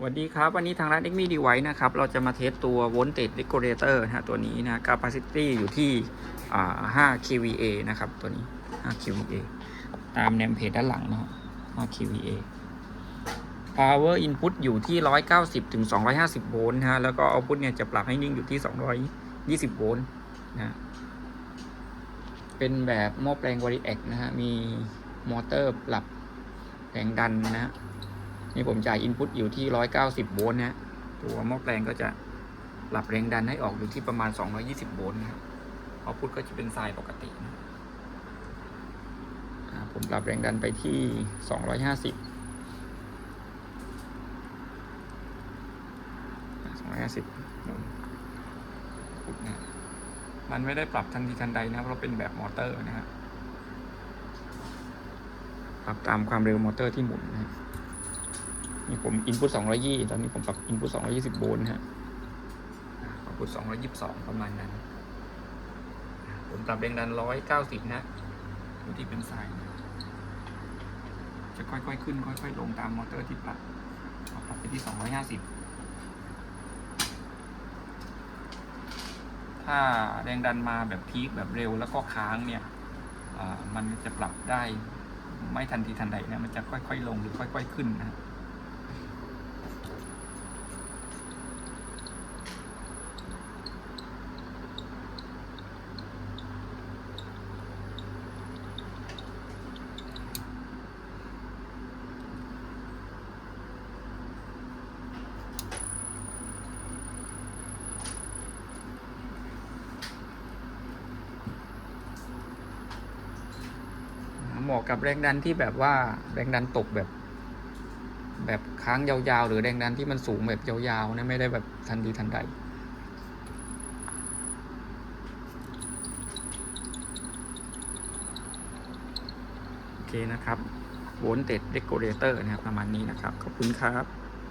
สวัสดีครับ วันนี้ทางร้าน x m i Device นะครับ เราจะมาเทสตัว Voltage Regulator นะฮะตัวนี้นะ Capacity อยู่ที่ 5 kVA นะครับ ตัวนี้ 5 kVA ตามแนมเพจด้านหลังนะ5 kVA Power Input อยู่ที่ 190ถึง250 โวลต์นะฮะ แล้วก็ Output เนี่ยจะปรับให้นิ่งอยู่ที่ 220 โวลต์นะฮะเป็นแบบหม้อแปลง Variac นะฮะ มีมอเตอร์ปรับแรงดันนะฮะ นี่ผมจ่ายอินพุตอยู่ที่ 190 โวลต์นะตัวหม้อแปลงก็จะปรับแรงดันให้ออกอยู่ที่ประมาณ 220 โวลต์นะครับพอพุตก็จะเป็นทรายปกตินะผมปรับแรงดันไปที่ 250 250มันไม่ได้ปรับทันทีทันใดนะเพราะเป็นแบบมอเตอร์นะฮะปรับตามความเร็วมอเตอร์ที่หมุนนะฮะ นี่ผมอินพุต220ตอนนี้ผมปรับอินพุต220โวลต์ฮะเอาพุต222ประมาณนั้น ผมปรับแรงดัน190นะดูที่เป็นสายนะจะค่อยๆขึ้น ค่อยๆลงตามมอเตอร์ที่ปรับปรับไปที่250ถ้าแรงดันมาแบบพีคแบบเร็วแล้วก็ค้างเนี่ยมันจะปรับได้ไม่ทันทีทันใดนะ มันจะค่อยๆลงหรือค่อย ๆ ขึ้นนะ เหมาะกับแรงดันที่แบบว่าแรงดันตกแบบ แบบค้างยาวๆ หรือแรงดันที่มันสูงแบบยาวๆนะไม่ได้แบบทันทีทันใดโอเคนะครับโวลเต e เ e โกเรเตอร์นะครับประมาณนี้นะครับ ขอบคุณครับ